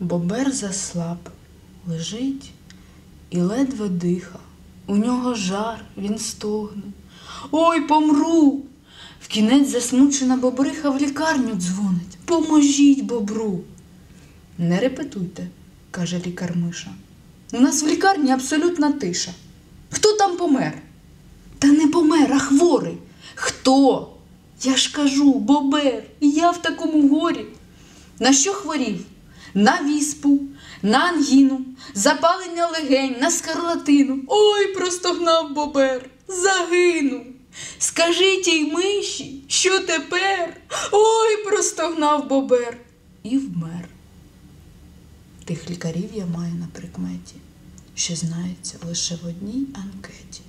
Бобер заслаб, лежить і ледве диха. У нього жар, він стогне. Ой, помру. В кінець засмучена бобриха в лікарню дзвонить. Поможіть бобру. Не репетуйте, каже лікар Миша. У нас в лікарні абсолютна тиша. Хто там помер? Та не помер, а хворий. Хто? Я ж кажу, бобер, я в такому горі. На що хворів? На віспу, на ангіну, запалення легень, на скарлатину. Ой, простогнав бобер, загинув. Скажи тій миші, що тепер? Ой, простогнав бобер і вмер. Тих лікарів я маю на прикметі, що знаються лише в одній анкеті.